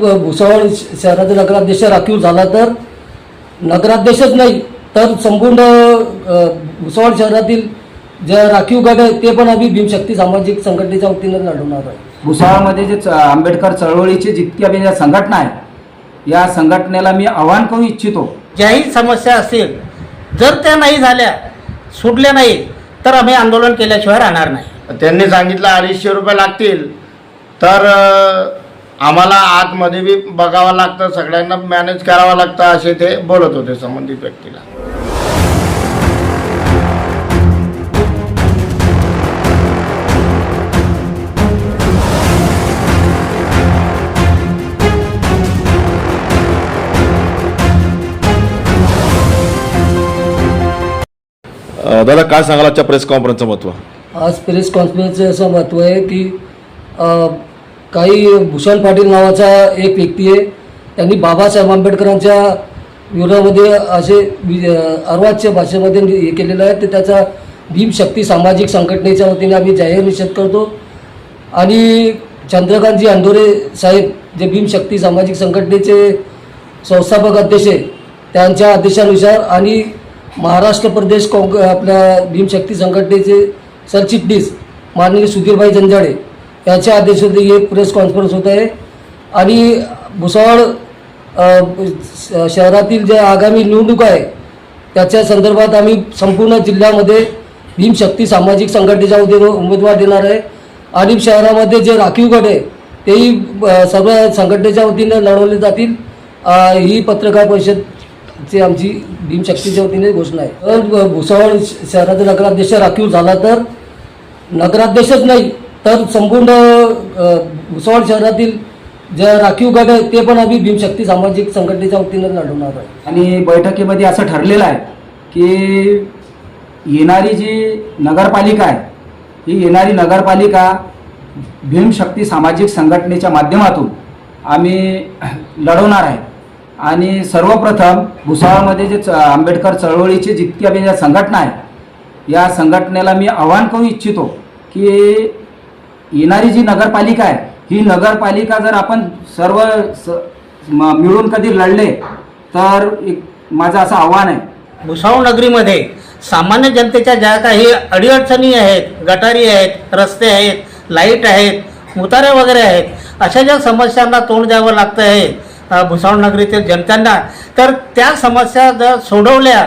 भुसावळ शहराचा नगराध्यक्ष राखीव झाला तर? नगराध्यक्षच नाही तर संपूर्ण भुसावळ शहरातील ज्या राखीव गट आहेत ते पण आम्ही भीमशक्ती सामाजिक संघटनेच्या वतीनं लढवणार आहे भुसावळमध्ये जे च- आंबेडकर चळवळीची जितक्या बी ज्या संघटना आहे या संघटनेला मी आवाहन करू इच्छितो. ज्याही समस्या असतील जर त्या नाही झाल्या सुटल्या नाही तर आम्ही आंदोलन केल्याशिवाय राहणार नाही. त्यांनी सांगितलं अडीचशे रुपये लागतील तर आम्हाला आतमध्ये बी बघावं लागतं सगळ्यांना मॅनेज करावं लागतं असे ते बोलत होते संबंधित व्यक्तीला. अ, दादा काय सांगाल आजच्या प्रेस कॉन्फरन्सचं महत्त्व? आज प्रेस कॉन्फरन्सचं असं महत्त्व आहे की अ, काही भूषण पाटील नावाचा एक व्यक्ती आहे. त्यांनी बाबासाहेब आंबेडकरांच्या विरोधामध्ये असे अर्वाच्य भाषेमध्ये हे केलेलं आहे. ते त्याचा भीमशक्ती सामाजिक संघटनेच्या वतीने आम्ही जाहीर निषेध करतो. आणि चंद्रकांतजी अंडोरे साहेब जे भीमशक्ती सामाजिक संघटनेचे संस्थापक अध्यक्ष आहे त्यांच्या आदेशानुसार आणि महाराष्ट्र प्रदेश काँग्रे आपल्या भीमशक्ती संघटनेचे सरचिटणीस माननीय सुधीरभाई जंजाळे याच्या आदेशाने एक प्रेस कॉन्फरन्स होत आहे. आणि भुसावळ श- शहरातील ज्या आगामी निवडणूक आहे त्याच्या संदर्भात आम्ही संपूर्ण जिल्ह्यामध्ये भीमशक्ती सामाजिक संघटनेच्या उदे उमेदवार देणार आहे. आणि शहरामध्ये जे राखीव गट आहे तेही सर्व संघटनेच्या वतीने लढवले जातील. ही पत्रकार परिषदची आमची भीमशक्तीच्या वतीने घोषणा आहे. तर भुसावळ श- शहराचा नगराध्यक्ष राखीव झाला तर नगराध्यक्षच नाही तर संपूर्ण भुसावळ शहरातील ज्या राखीव गट आहेत ते पण आम्ही भीमशक्ती सामाजिक संघटनेच्या वतीनं लढवणार आहे आणि बैठकीमध्ये असं ठरलेलं आहे की येणारी जी नगरपालिका आहे ही येणारी नगरपालिका भीमशक्ती सामाजिक संघटनेच्या माध्यमातून आम्ही लढवणार आहे. आणि सर्वप्रथम भुसावळमध्ये जे च आंबेडकर चळवळीची जितकी आम्ही ज्या संघटना आहे या संघटनेला मी आवाहन करू इच्छितो की येणारी जी नगरपालिका आहे ही नगरपालिका जर आपण सर्व स म- मिळून कधी लढले तर एक माझं असं आव्हान आहे. भुसावळ नगरीमध्ये सामान्य जनतेच्या ज्या काही अडीअडचणी आहेत गटारी आहेत रस्ते आहेत लाइट आहेत उतारे वगैरे आहेत अशा ज्या समस्यांना तोंड द्यावं लागतं आहे भुसावळ नगरीतील जनतांना तर त्या समस्या जर सोडवल्या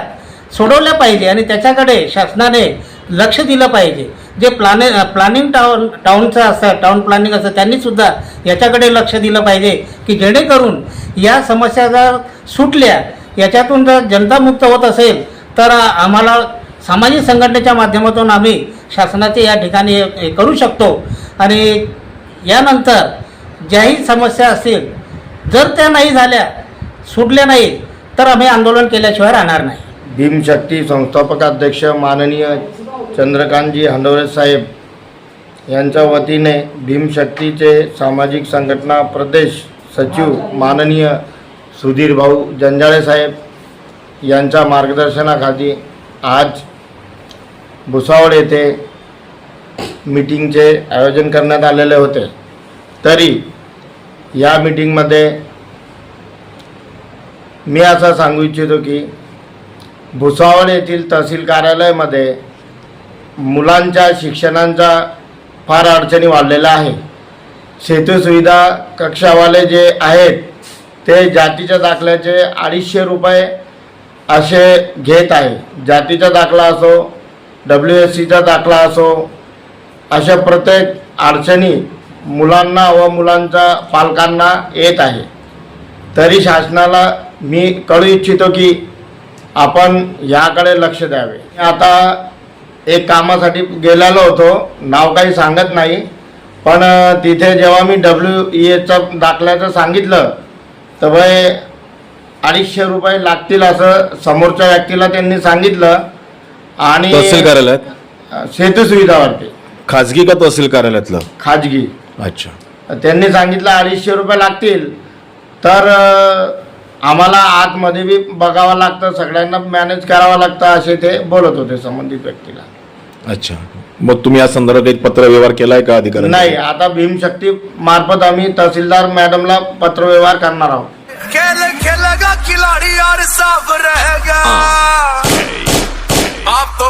सोडवल्या पाहिजे आणि त्याच्याकडे शासनाने लक्ष दिलं पाहिजे. जे प्लाने प्लॅनिंग टाऊन टाऊनचं असतं टाऊन प्लॅनिंग असतं त्यांनीसुद्धा याच्याकडे लक्ष दिलं पाहिजे की जेणेकरून या समस्या जर सुटल्या याच्यातून जर जनता मुक्त होत असेल तर आम्हाला सामाजिक संघटनेच्या माध्यमातून आम्ही शासनाचे या ठिकाणी हे- करू शकतो. आणि यानंतर ज्याही समस्या असतील जर त्या नाही झाल्या सुटल्या नाही तर आम्ही आंदोलन केल्याशिवाय राहणार नाही. भीमशक्ती संस्थापकाध्यक्ष माननीय चंद्रकांतजी हंडोरे साहेब यांच्या वतीने भीमशक्तीचे सामाजिक संघटना प्रदेश सचिव माननीय सुधीर भाऊ जंजाळे साहेब यांच्या मार्गदर्शनाखाली आज भुसावळ येथे मीटिंगचे आयोजन करण्यात आलेले होते. तरी या मीटिंगमध्ये मी असं सांगू इच्छितो की भुसावळ येथील तहसील कार्यालयामध्ये मुलांच्या शिक्षणांचा फार अडचणी वाढलेल्या आहे सेतू सुविधा कक्षावाले जे आहेत ते जातीच्या दाखल्याचे अडीचशे रुपये असे घेत आहे. जातीचा दाखला असो डब्ल्यू एस सीचा दाखला असो अशा प्रत्येक अडचणी मुलांना व मुलांच्या पालकांना येत आहे. तरी शासनाला मी कळू इच्छितो की आपण याकडे लक्ष द्यावे. आता एक कामासाठी गेलेलो होतो. नाव काही सांगत नाही. पण तिथे जेव्हा मी डब्ल्यू ई एचं दाखल्याचं सांगितलं तर वय अडीचशे रुपये लागतील असं समोरच्या व्यक्तीला त्यांनी सांगितलं. आणि तहसील कार्यालयात? सेतू सुविधावरती. खाजगी का तहसील कार्यालयातलं? खाजगी. अच्छा. त्यांनी सांगितलं अडीचशे रुपये लागतील. तर अ, आम्हाला आतमध्ये बी बघावं लागतं सगळ्यांना मॅनेज करावं लागतं असे ते बोलत होते संबंधित व्यक्तीला. अच्छा. मग तुम्ही या संदर्भात एक पत्र व्यवहार केलाय का अधिकारी नाही आता भीमशक्ती मार्फत आम्ही तहसीलदार मॅडमला पत्रव्यवहार करणार आहोत. खेल खेलेगा खिलाड़ी और साफ रहेगा। बाप तो